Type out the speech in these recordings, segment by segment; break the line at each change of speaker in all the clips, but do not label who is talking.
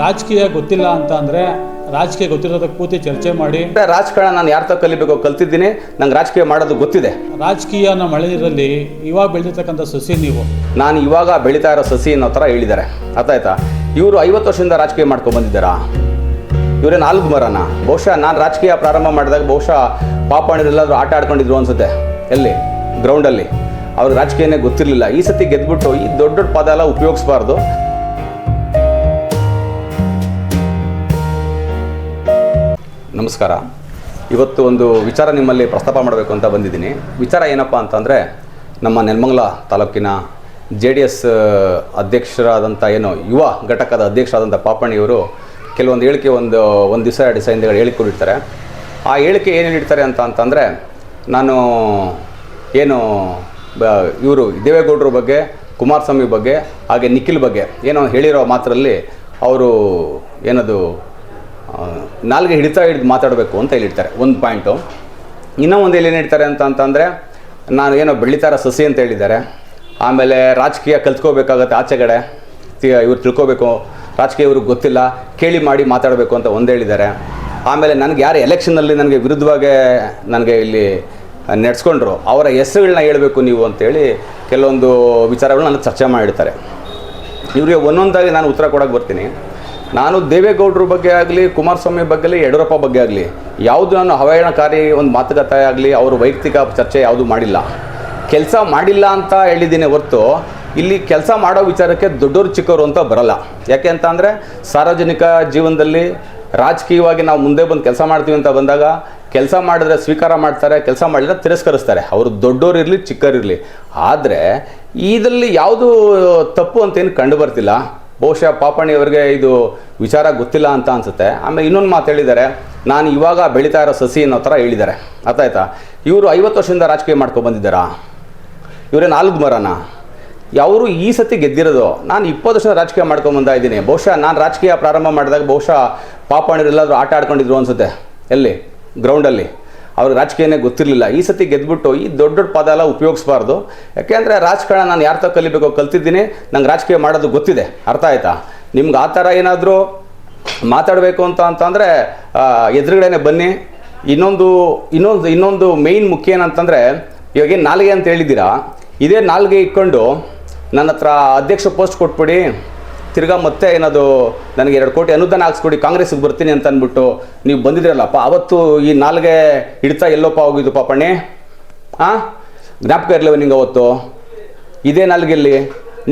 ರಾಜಕೀಯ ಗೊತ್ತಿಲ್ಲ ಅಂತ ಅಂದರೆ ರಾಜಕೀಯ ಗೊತ್ತಿರೋದಕ್ಕೆ ಕೂತಿ ಚರ್ಚೆ ಮಾಡಿ.
ರಾಜಕಾರಣ ನಾನು ಯಾರ ತ ಕಲಿಬೇಕು ಕಲ್ತಿದ್ದೀನಿ. ನಂಗೆ ರಾಜಕೀಯ ಮಾಡೋದು ಗೊತ್ತಿದೆ.
ರಾಜಕೀಯನ ನಮ್ಮ ನೀರಲ್ಲಿ ಇವಾಗ ಬೆಳೆದಿರ್ತಕ್ಕಂಥ ಸಸಿ ನೀವು.
ನಾನು ಇವಾಗ ಬೆಳೀತಾ ಇರೋ ಸಸಿ ಅನ್ನೋ ಥರ ಹೇಳಿದ್ದಾರೆ. ಅರ್ಥ ಆಯ್ತಾ ಇವರು ಐವತ್ತು ವರ್ಷದಿಂದ ರಾಜಕೀಯ ಮಾಡ್ಕೊಂಡು ಬಂದಿದ್ದಾರಾ? ಇವರೇ ನಾಲ್ಕು ಮರನ. ಬಹುಶಃ ನಾನು ರಾಜಕೀಯ ಪ್ರಾರಂಭ ಮಾಡಿದಾಗ ಬಹುಶಃ ಪಾಪಣಿರೆಲ್ಲಾದ್ರೂ ಆಟ ಆಡ್ಕೊಂಡಿದ್ರು ಅನ್ಸುತ್ತೆ. ಎಲ್ಲಿ? ಗ್ರೌಂಡಲ್ಲಿ ಅವ್ರಿಗೆ ರಾಜಕೀಯನೇ ಗೊತ್ತಿರಲಿಲ್ಲ. ಈ ಸತಿ ಗೆದ್ಬಿಟ್ಟು ಈ ದೊಡ್ಡ ದೊಡ್ಡ ಪದ ಎಲ್ಲ ಉಪಯೋಗಿಸ್ಬಾರ್ದು. ನಮಸ್ಕಾರ. ಇವತ್ತು ಒಂದು ವಿಚಾರ ನಿಮ್ಮಲ್ಲಿ ಪ್ರಸ್ತಾಪ ಮಾಡಬೇಕು ಅಂತ ಬಂದಿದ್ದೀನಿ. ವಿಚಾರ ಏನಪ್ಪ ಅಂತಂದರೆ, ನಮ್ಮ ನೆಲಮಂಗಲ ತಾಲೂಕಿನ ಜೆ ಡಿ ಎಸ್ ಅಧ್ಯಕ್ಷರಾದಂಥ ಏನು ಯುವ ಘಟಕದ ಅಧ್ಯಕ್ಷರಾದಂಥ ಪಾಪಣ್ಣಿಯವರು ಕೆಲವೊಂದು ಹೇಳಿಕೆ ಒಂದು ಒಂದು ದಿವಸ ಎರಡು ದಿವಸ ಹಿಂದೆ ಹೇಳಿಕೊಂಡಿರ್ತಾರೆ ಆ ಹೇಳಿಕೆ ಏನು ಹೇಳಿರ್ತಾರೆ ಅಂತ ಅಂತಂದರೆ, ನಾನು ಏನು ಇವರು ದೇವೇಗೌಡರ ಬಗ್ಗೆ, ಕುಮಾರಸ್ವಾಮಿ ಬಗ್ಗೆ, ಹಾಗೆ ನಿಖಿಲ್ ಬಗ್ಗೆ ಏನೋ ಹೇಳಿರೋ ಮಾತ್ರಲ್ಲಿ ಅವರು ಏನದು ನಾಲ್ಗೆ ಹಿಡಿತಾ ಹಿಡಿದು ಮಾತಾಡಬೇಕು ಅಂತ ಹೇಳಿರ್ತಾರೆ. ಒಂದು ಪಾಯಿಂಟು ಇನ್ನೂ ಒಂದು ಏನು ಹೇಳ್ತಾರೆ ಅಂತ ಅಂತಂದರೆ ನಾನು ಏನೋ ಬೆಳಿತಾರ ಸಸಿ ಅಂತ ಹೇಳಿದ್ದಾರೆ. ಆಮೇಲೆ ರಾಜಕೀಯ ಕಲ್ತ್ಕೋಬೇಕಾಗತ್ತೆ ಆಚೆಗಡೆ. ಇವ್ರು ತಿಳ್ಕೋಬೇಕು. ರಾಜಕೀಯ ಇವ್ರಿಗೆ ಗೊತ್ತಿಲ್ಲ. ಕೇಳಿ ಮಾಡಿ ಮಾತಾಡಬೇಕು ಅಂತ ಒಂದು ಹೇಳಿದ್ದಾರೆ. ಆಮೇಲೆ ನನಗೆ ಯಾರು ಎಲೆಕ್ಷನಲ್ಲಿ ನನಗೆ ವಿರುದ್ಧವಾಗಿ ನನಗೆ ಇಲ್ಲಿ ನಡೆಸ್ಕೊಂಡ್ರು. ಅವರ ಹೆಸರುಗಳನ್ನ ಹೇಳಬೇಕು ನೀವು ಅಂತೇಳಿ ಕೆಲವೊಂದು ವಿಚಾರಗಳನ್ನ ನನಗೆ ಚರ್ಚೆ ಮಾಡಿರ್ತಾರೆ. ಇವರಿಗೆ ಒಂದೊಂದಾಗಿ ನಾನು ಉತ್ತರ ಕೊಡೋಕೆ ಬರ್ತೀನಿ. ನಾನು ದೇವೇಗೌಡರ ಬಗ್ಗೆ ಆಗಲಿ, ಕುಮಾರಸ್ವಾಮಿ ಬಗ್ಗೆ ಆಗಲಿ ಯಡಿಯೂರಪ್ಪ ಬಗ್ಗೆ ಆಗಲಿ, ಯಾವುದು ನಾನು ಅವಹೇಳನಕಾರಿ ಒಂದು ಮಾತುಕತೆ ಆಗಲಿ, ಅವರು ವೈಯಕ್ತಿಕ ಚರ್ಚೆ ಯಾವುದು ಮಾಡಿಲ್ಲ. ಕೆಲಸ ಮಾಡಿಲ್ಲ ಅಂತ ಹೇಳಿದ್ದೀನಿ ಹೊರತು, ಇಲ್ಲಿ ಕೆಲಸ ಮಾಡೋ ವಿಚಾರಕ್ಕೆ ದೊಡ್ಡವರು ಚಿಕ್ಕವರು ಅಂತ ಬರಲ್ಲ. ಯಾಕೆ ಅಂತ ಅಂದರೆ ಸಾರ್ವಜನಿಕ ಜೀವನದಲ್ಲಿ ರಾಜಕೀಯವಾಗಿ ನಾವು ಮುಂದೆ ಬಂದು ಕೆಲಸ ಮಾಡ್ತೀವಿ ಅಂತ ಬಂದಾಗ, ಕೆಲಸ ಮಾಡಿದ್ರೆ ಸ್ವೀಕಾರ ಮಾಡ್ತಾರೆ, ಕೆಲಸ ಮಾಡಿದ್ರೆ ತಿರಸ್ಕರಿಸ್ತಾರೆ. ಅವರು ದೊಡ್ಡೋರಿರಲಿ ಚಿಕ್ಕವರಿರಲಿ ಆದರೆ, ಇದರಲ್ಲಿ ಯಾವುದು ತಪ್ಪು ಅಂತೇನು ಕಂಡು ಬರ್ತಿಲ್ಲ. ಬಹುಶಃ ಅವರಿಗೆ ಇದು ವಿಚಾರ ಗೊತ್ತಿಲ್ಲ ಅಂತ ಅನಿಸುತ್ತೆ. ಆಮೇಲೆ ಇನ್ನೊಂದು ಮಾತು ಹೇಳಿದ್ದಾರೆ, ನಾನು ಇವಾಗ ಬೆಳೀತಾ ಇರೋ ಸಸಿ ಅನ್ನೋ ಥರ ಹೇಳಿದ್ದಾರೆ. ಅರ್ಥ ಆಯ್ತಾ ಇವರು ಐವತ್ತು ವರ್ಷದಿಂದ ರಾಜಕೀಯ ಮಾಡ್ಕೊಂಡು ಬಂದಿದ್ದಾರಾ? ಇವರೇ ನಾಲ್ಕು ಮರನ? ಅವರು ಈ ಸತಿ ಗೆದ್ದಿರೋದು? ನಾನು ಇಪ್ಪತ್ತು ವರ್ಷ ರಾಜಕೀಯ ಮಾಡ್ಕೊಂಡು ಇದ್ದೀನಿ. ಬಹುಶಃ ನಾನು ರಾಜಕೀಯ ಪ್ರಾರಂಭ ಮಾಡಿದಾಗ ಬಹುಶಃ ಪಾಪಣಿರೆಲ್ಲಾದ್ರೂ ಆಟ ಆಡ್ಕೊಂಡಿದ್ರು ಅನ್ಸುತ್ತೆ. ಎಲ್ಲಿ? ಗ್ರೌಂಡಲ್ಲಿ ಅವ್ರಿಗೆ ರಾಜಕೀಯನೇ ಗೊತ್ತಿರಲಿಲ್ಲ. ಈ ಸತಿ ಗೆದ್ಬಿಟ್ಟು ಈ ದೊಡ್ಡ ದೊಡ್ಡ ಪದ ಎಲ್ಲ ಉಪಯೋಗಿಸ್ಬಾರ್ದು. ಯಾಕೆಂದರೆ ರಾಜಕಾರಣ ನಾನು ಯಾರ ಥರ ಕಲಿಬೇಕು ಕಲ್ತಿದ್ದೀನಿ. ನಂಗೆ ರಾಜಕೀಯ ಮಾಡೋದು ಗೊತ್ತಿದೆ. ಅರ್ಥ ಆಯ್ತಾ? ನಿಮ್ಗೆ ಆ ಥರ ಏನಾದರೂ ಮಾತಾಡಬೇಕು ಅಂತ ಅಂತಂದರೆ ಎದುರುಗಡೆನೆ ಬನ್ನಿ. ಇನ್ನೊಂದು ಇನ್ನೊಂದು ಇನ್ನೊಂದು ಮೇಯ್ನ್ ಮುಖ್ಯ ಏನಂತಂದರೆ, ಇವಾಗ ಏನು ನಾಲ್ಗೆ ಅಂತ ಹೇಳಿದ್ದೀರಾ? ಇದೇ ನಾಲ್ಗೆ ಇಟ್ಕೊಂಡು ನನ್ನ ಹತ್ರ ಅಧ್ಯಕ್ಷ ಪೋಸ್ಟ್ ಕೊಟ್ಬಿಡಿ. ತಿರ್ಗಾ ಮತ್ತೆ ಏನದು ನನಗೆ ಎರಡು ಕೋಟಿ ಅನುದಾನ ಹಾಕ್ಸ್ಕೊಡಿ ಕಾಂಗ್ರೆಸ್ಗೆ ಬರ್ತೀನಿ ಅಂತ ಅಂದ್ಬಿಟ್ಟು ನೀವು ಬಂದಿದ್ರಲ್ಲಪ್ಪ, ಅವತ್ತು ಈ ನಾಲ್ಗೆ ಹಿಡ್ತಾ ಎಲ್ಲೋಪ್ಪ ಹೋಗಿದ್ದು ಪಾಪಣ್ಣಿ? ಹಾಂ ಜ್ಞಾಪಕ ಇರಲಿವ ನಿಂಗೆ ಅವತ್ತು? ಇದೇ ನಾಲ್ಗೆಲ್ಲಿ?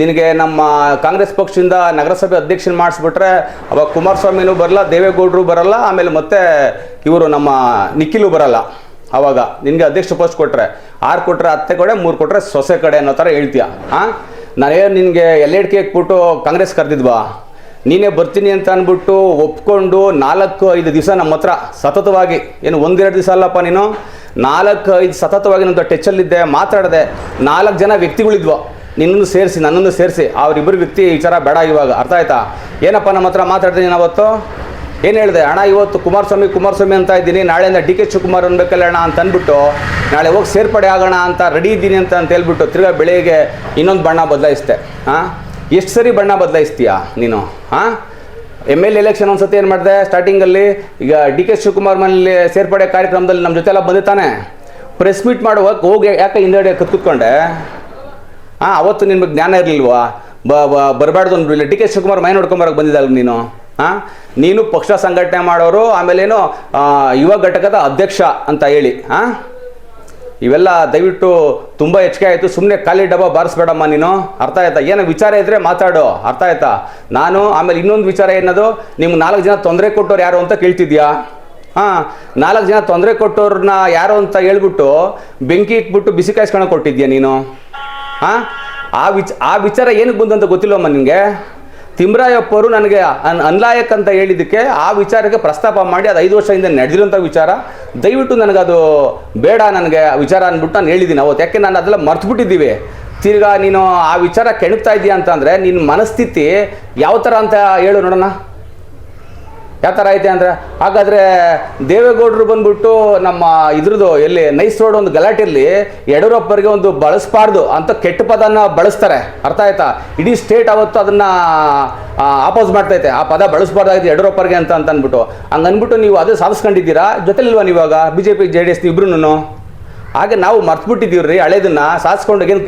ನಿನಗೆ ನಮ್ಮ ಕಾಂಗ್ರೆಸ್ ಪಕ್ಷದಿಂದ ನಗರಸಭೆ ಅಧ್ಯಕ್ಷನ ಮಾಡಿಸ್ಬಿಟ್ರೆ, ಅವಾಗ ಕುಮಾರಸ್ವಾಮಿನೂ ಬರಲ್ಲ, ದೇವೇಗೌಡರು ಬರಲ್ಲ, ಆಮೇಲೆ ಮತ್ತೆ ಇವರು ನಮ್ಮ ನಿಖಿಲು ಬರಲ್ಲ. ಅವಾಗ ನಿನಗೆ ಅಧ್ಯಕ್ಷ ಪೋಸ್ಟ್ ಕೊಟ್ಟರೆ ಆರು ಕೊಟ್ಟರೆ ಅತ್ತೆ ಕಡೆ, ಮೂರು ಕೊಟ್ಟರೆ ಸೊಸೆ ಕಡೆ ಅನ್ನೋ ಥರ ಹೇಳ್ತೀಯ ಹಾಂ ನಾನೇನು ನಿನಗೆ ಎಲ್ಲೆಡ್ ಕೇಕ್ ಬಿಟ್ಟು ಕಾಂಗ್ರೆಸ್ ಕರೆದಿದ್ವಾ ನೀನೇ ಬರ್ತೀನಿ ಅಂತ ಅಂದ್ಬಿಟ್ಟು ಒಪ್ಕೊಂಡು ನಾಲ್ಕು ಐದು ದಿವಸ ನಮ್ಮ ಹತ್ರ ಸತತವಾಗಿ, ಏನು ಒಂದೆರಡು ದಿವಸ ಅಲ್ಲಪ್ಪ ನೀನು? ನಾಲ್ಕು ಐದು ಸತತವಾಗಿ ನನ್ನ ಟಚ್ಚಲ್ಲಿದ್ದೆ ಮಾತಾಡಿದೆ. ನಾಲ್ಕು ಜನ ವ್ಯಕ್ತಿಗಳಿದ್ವು. ನಿನ್ನನ್ನು ಸೇರಿಸಿ, ನನ್ನನ್ನು ಸೇರಿಸಿ. ಅವರಿಬ್ಬರು ವ್ಯಕ್ತಿ ವಿಚಾರ ಬೇಡ ಇವಾಗ. ಅರ್ಥ ಆಯ್ತಾ? ಏನಪ್ಪ ನಮ್ಮ ಹತ್ರ ಮಾತಾಡ್ತೀನಿ ಅವತ್ತು ಏನು ಹೇಳಿದೆ? ಅಣ್ಣ, ಇವತ್ತು ಕುಮಾರಸ್ವಾಮಿ ಕುಮಾರಸ್ವಾಮಿ ಅಂತ ಇದ್ದೀನಿ. ನಾಳೆಯಿಂದ ಡಿ ಕೆ ಶಿವಕುಮಾರ್ ಅನ್ಬೇಕಲ್ಲ ಅಣ್ಣ ಅಂತ ಅಂದ್ಬಿಟ್ಟು, ನಾಳೆ ಹೋಗಿ ಸೇರ್ಪಡೆ ಆಗೋಣ ಅಂತ, ರೆಡಿ ಇದ್ದೀನಿ ಅಂತ ಅಂತ ಹೇಳ್ಬಿಟ್ಟು ತಿರ್ಗಾ ಬೆಳಿಗ್ಗೆ ಇನ್ನೊಂದು ಬಣ್ಣ ಬದಲಾಯಿಸ್ದೆ. ಹಾಂ ಎಷ್ಟು ಸರಿ ಬಣ್ಣ ಬದಲಾಯಿಸ್ತೀಯಾ ನೀನು? ಹಾಂ ಎಂ ಎಲ್ ಎಲೆಕ್ಷನ್ ಒಂದು ಸತಿ ಏನು ಮಾಡಿದೆ? ಸ್ಟಾರ್ಟಿಂಗಲ್ಲಿ ಈಗ ಡಿ ಕೆ ಶಿವಕುಮಾರ್ ಮನೇಲಿ ಸೇರ್ಪಡೆ ಕಾರ್ಯಕ್ರಮದಲ್ಲಿ ನಮ್ಮ ಜೊತೆ ಎಲ್ಲ ಬಂದಿತ್ತಾನೆ ಪ್ರೆಸ್ ಮೀಟ್ ಮಾಡುವಾಗ ಹೋಗಿ ಯಾಕೆ ಹಿಂದೆಡೆ ಕತ್ಕೊಂಡೆ ಹಾಂ ಅವತ್ತು ನಿಮಗೆ ಜ್ಞಾನ ಇರಲಿಲ್ವಾ? ಬರಬಾರ್ದು ಅಂದ್ಬಿಡಿಲ್ಲ ಡಿ ಕೆ ಶಿವಕುಮಾರ್ ಮೈ ನೋಡ್ಕೊಂಬರಕ್ಕೆ ಬಂದಿದ್ದಲ್ಲ ನೀನು? ಹಾಂ ನೀನು ಪಕ್ಷ ಸಂಘಟನೆ ಮಾಡೋರು, ಆಮೇಲೇನು ಯುವ ಘಟಕದ ಅಧ್ಯಕ್ಷ ಅಂತ ಹೇಳಿ ಹಾಂ ಇವೆಲ್ಲ ದಯವಿಟ್ಟು ತುಂಬ ಹೆಚ್ಚಿಗೆ ಆಯಿತು. ಸುಮ್ಮನೆ ಖಾಲಿ ಡಬ್ಬ ಬಾರಿಸ್ಬೇಡಮ್ಮ ನೀನು. ಅರ್ಥ ಆಯ್ತಾ? ಏನೋ ವಿಚಾರ ಇದ್ದರೆ ಮಾತಾಡು. ಅರ್ಥ ಆಯ್ತಾ? ನಾನು ಆಮೇಲೆ ಇನ್ನೊಂದು ವಿಚಾರ ಏನದು? ನಿಮ್ಗೆ ನಾಲ್ಕು ಜನ ತೊಂದರೆ ಕೊಟ್ಟವ್ರು ಯಾರು ಅಂತ ಕೇಳ್ತಿದ್ಯಾ? ಹಾಂ, ನಾಲ್ಕು ಜನ ತೊಂದರೆ ಕೊಟ್ಟವ್ರನ್ನ ಯಾರು ಅಂತ ಹೇಳ್ಬಿಟ್ಟು ಬೆಂಕಿ ಇಟ್ಬಿಟ್ಟು ಬಿಸಿ ಕಾಯಿಸ್ಕೊಂಡು ಕೊಟ್ಟಿದ್ಯಾ ನೀನು? ಹಾಂ, ಆ ವಿಚ, ಆ ವಿಚಾರ ಏನಕ್ಕೆ ಬಂದಂತ ಗೊತ್ತಿಲ್ಲಮ್ಮ ನಿಮಗೆ ತಿಮ್ರಾಯಪ್ಪರು ನನಗೆ ಅನ್ ಅನ್ಲಾಯಕ್ ಅಂತ ಹೇಳಿದ್ದಕ್ಕೆ ಆ ವಿಚಾರಕ್ಕೆ ಪ್ರಸ್ತಾಪ ಮಾಡಿ ಅದು ಐದು ವರ್ಷದಿಂದ ನಡೆದಿರೋಂಥ ವಿಚಾರ. ದಯವಿಟ್ಟು ನನಗದು ಬೇಡ ನನಗೆ ವಿಚಾರ ಅಂದ್ಬಿಟ್ಟು ನಾನು ಹೇಳಿದ್ದೀನಿ. ಅವತ್ತು ಯಾಕೆ ನಾನು ಅದೆಲ್ಲ ಮರ್ತ್ಬಿಟ್ಟಿದ್ದೀವಿ. ತಿರ್ಗಾ ನೀನು ಆ ವಿಚಾರ ಕೆಣಕ್ತಾ ಇದೀಯ ಅಂತಂದರೆ ನಿನ್ನ ಮನಸ್ಥಿತಿ ಯಾವ ಥರ ಅಂತ ಹೇಳು ನೋಡೋಣ. ಯಾವ ಥರ ಐತೆ ಅಂದರೆ, ಹಾಗಾದರೆ ದೇವೇಗೌಡರು ಬಂದ್ಬಿಟ್ಟು ನಮ್ಮ ಇದ್ರದ್ದು ಎಲ್ಲಿ ನೈಸ್ ರೋಡ್ ಒಂದು ಗಲಾಟೆಯಲ್ಲಿ ಯಡಿಯೂರಪ್ಪರಿಗೆ ಒಂದು ಬಳಸಬಾರ್ದು ಅಂತ ಕೆಟ್ಟ ಪದನ ಬಳಸ್ತಾರೆ. ಅರ್ಥ ಆಯ್ತಾ? ಇಡೀ ಸ್ಟೇಟ್ ಅವತ್ತು ಅದನ್ನ ಆಪೋಸ್ ಮಾಡ್ತೈತೆ ಆ ಪದ ಬಳಸಬಾರ್ದಾಗಿತ್ತು ಯಡಿಯೂರಪ್ಪರಿಗೆ ಅಂತ ಅಂತ ಅಂದ್ಬಿಟ್ಟು ಅಂದ್ಬಿಟ್ಟು ನೀವು ಅದು ಸಾಧಿಸ್ಕೊಂಡಿದ್ದೀರಾ? ಜೊತೆಲಿಲ್ವಾ ನೀವಾಗ? B J P J D S ಇಬ್ರು ಹಾಗೆ ನಾವು ಮರ್ತ್ಬಿಟ್ಟಿದ್ದೀವಿ ರೀ ಹಳೇದನ್ನ. ಸಾಧಿಸ್ಕೊಂಡು ಏನು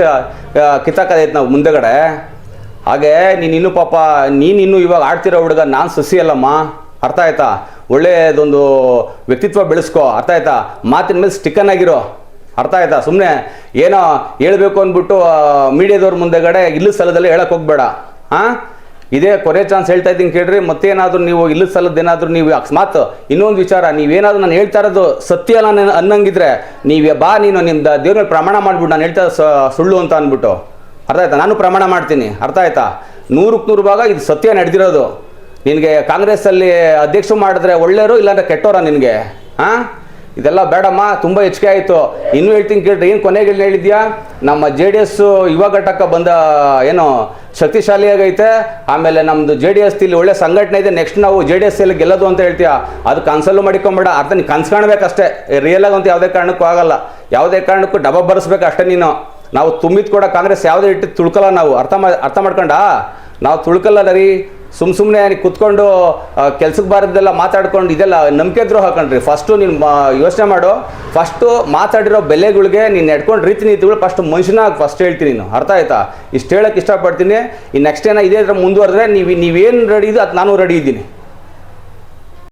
ಕಿತ್ತಾಕದೈತೆ ನಾವು ಮುಂದೆಗಡೆ. ಹಾಗೆ ನೀನು ಇನ್ನು ಪಾಪ, ನೀನು ಇನ್ನು ಇವಾಗ ಆಡ್ತಿರೋ ಹುಡುಗ ನಾನು ಸಸಿ ಅಲ್ಲಮ್ಮ. ಅರ್ಥ ಆಯ್ತಾ? ಒಳ್ಳೆಯದೊಂದು ವ್ಯಕ್ತಿತ್ವ ಬೆಳೆಸ್ಕೋ. ಅರ್ಥ ಆಯ್ತಾ? ಮಾತಿನ ಮೇಲೆ ಸ್ಟಿಕ್ಕನ್ ಆಗಿರೋ ಅರ್ಥ ಆಯ್ತಾ? ಸುಮ್ಮನೆ ಏನೋ ಹೇಳಬೇಕು ಅಂದ್ಬಿಟ್ಟು ಮೀಡಿಯಾದವ್ರ ಮುಂದೆಗಡೆ ಇಲ್ಲದ ಸ್ಥಳದಲ್ಲಿ ಹೇಳಕ್ಕೆ ಹೋಗ್ಬೇಡ. ಹಾಂ ಇದೇ ಕೊನೆ ಚಾನ್ಸ್ ಹೇಳ್ತಾ ಇದ್ದೀನಿ ಕೇಳ್ರಿ. ಮತ್ತೇನಾದರೂ ನೀವು ಇಲ್ಲದ ಸಲದ ಏನಾದರೂ ನೀವು ಅಕಸ್ಮಾತ್ ಇನ್ನೊಂದು ವಿಚಾರ, ನೀವೇನಾದರೂ ನಾನು ಹೇಳ್ತಾ ಇರೋದು ಸತ್ಯ ಅಲ್ಲ ನಾನು ಅನ್ನಂಗಿದ್ರೆ ನೀವು ಬಾ, ನೀನು ನಿಮ್ಮ ದೇವ್ರ ಮೇಲೆ ಪ್ರಮಾಣ ಮಾಡ್ಬಿಟ್ಟು ನಾನು ಹೇಳ್ತಾ ಸುಳ್ಳು ಅಂತ ಅಂದ್ಬಿಟ್ಟು. ಅರ್ಥ ಆಯ್ತಾ? ನಾನು ಪ್ರಮಾಣ ಮಾಡ್ತೀನಿ. ಅರ್ಥ ಆಯ್ತಾ? ನೂರಕ್ಕೆ ನೂರು ಭಾಗ ಇದು ಸತ್ಯ ನಡೆದಿರೋದು. ನಿನಗೆ ಕಾಂಗ್ರೆಸ್ಸಲ್ಲಿ ಅಧ್ಯಕ್ಷ ಮಾಡಿದ್ರೆ ಒಳ್ಳೆಯವರು ಇಲ್ಲಾಂದ್ರೆ ಕೆಟ್ಟೋರ ನಿನಗೆ? ಹಾಂ ಇದೆಲ್ಲ ಬೇಡಮ್ಮ, ತುಂಬ ಹೆಚ್ಚಿಗೆ ಆಯಿತು. ಇನ್ನೂ ಹೇಳ್ತೀನಿ ಕೇಳ್ರಿ, ಏನು ಕೊನೆಗೆ ಹೇಳಿದ್ಯಾ? ನಮ್ಮ ಜೆ ಡಿ ಎಸ್ಸು ಯುವ ಘಟಕ ಬಂದ, ಏನು, ಶಕ್ತಿಶಾಲಿಯಾಗೈತೆ. ಆಮೇಲೆ ನಮ್ಮದು ಜೆ ಡಿ ಎಸ್ ಇಲ್ಲಿ ಒಳ್ಳೆ ಸಂಘಟನೆ ಇದೆ. ನೆಕ್ಸ್ಟ್ ನಾವು ಜೆ ಡಿ ಎಸ್ ಎಲ್ಲಿ ಗೆಲ್ಲೋದು ಅಂತ ಹೇಳ್ತೀಯ? ಅದು ಕನ್ಸಲ್ಲು ಮಾಡಿಕೊಂಬೇಡ. ಅರ್ಥ ನೀನು ಕನ್ಸು ಕಾಣಬೇಕಷ್ಟೇ ರಿಯಲ್ ಆಗಿ ಅಂತ ಯಾವುದೇ ಕಾರಣಕ್ಕೂ ಆಗಲ್ಲ. ಯಾವುದೇ ಕಾರಣಕ್ಕೂ ಡಬ್ಬ ಬರೆಸ್ಬೇಕು ಅಷ್ಟೇ ನೀನು. ನಾವು ತುಂಬಿದ ಕೂಡ ಕಾಂಗ್ರೆಸ್ ಯಾವುದೇ ಇಟ್ಟು ತುಳ್ಕಲ್ಲ ನಾವು. ಅರ್ಥ ಮಾ ಅರ್ಥ ಮಾಡ್ಕೊಂಡ? ನಾವು ತುಳ್ಕಲ್ಲ ರೀ. ಸುಮ್ ಸುಮ್ಮನೆ ಕುತ್ಕೊಂಡು ಕೆಲ್ಸಕ್ಕೆ ಬಾರದೆಲ್ಲ ಮಾತಾಡ್ಕೊಂಡು ಇದೆಲ್ಲ ನಂಬಿಕೆ ದ್ರೋಹ ಹಾಕೊಂಡ್ರಿ. ಫಸ್ಟು ನೀನು ಯೋಚನೆ ಮಾಡು. ಫಸ್ಟು ಮಾತಾಡಿರೋ ಬೆಲೆಗಳಿಗೆ ನೀನು ನಡ್ಕೊಂಡು ರೀತಿ ನೀತಿಗಳು ಫಸ್ಟ್ ಮನುಷ್ಯನಾಗಿ ಫಸ್ಟ್ ಹೇಳ್ತೀನಿ ನೀನು. ಅರ್ಥ ಆಯ್ತಾ? ಇಷ್ಟು ಹೇಳಕ್ಕೆ ಇಷ್ಟಪಡ್ತೀನಿ. ಈ ನೆಕ್ಸ್ಟ್ ಏನೋ ಇದೇ ಥರ ಮುಂದುವರೆದ್ರೆ ನೀವು, ನೀವೇನು ರೆಡಿ ಇದು ಅದು ನಾನು ರೆಡಿ ಇದ್ದೀನಿ.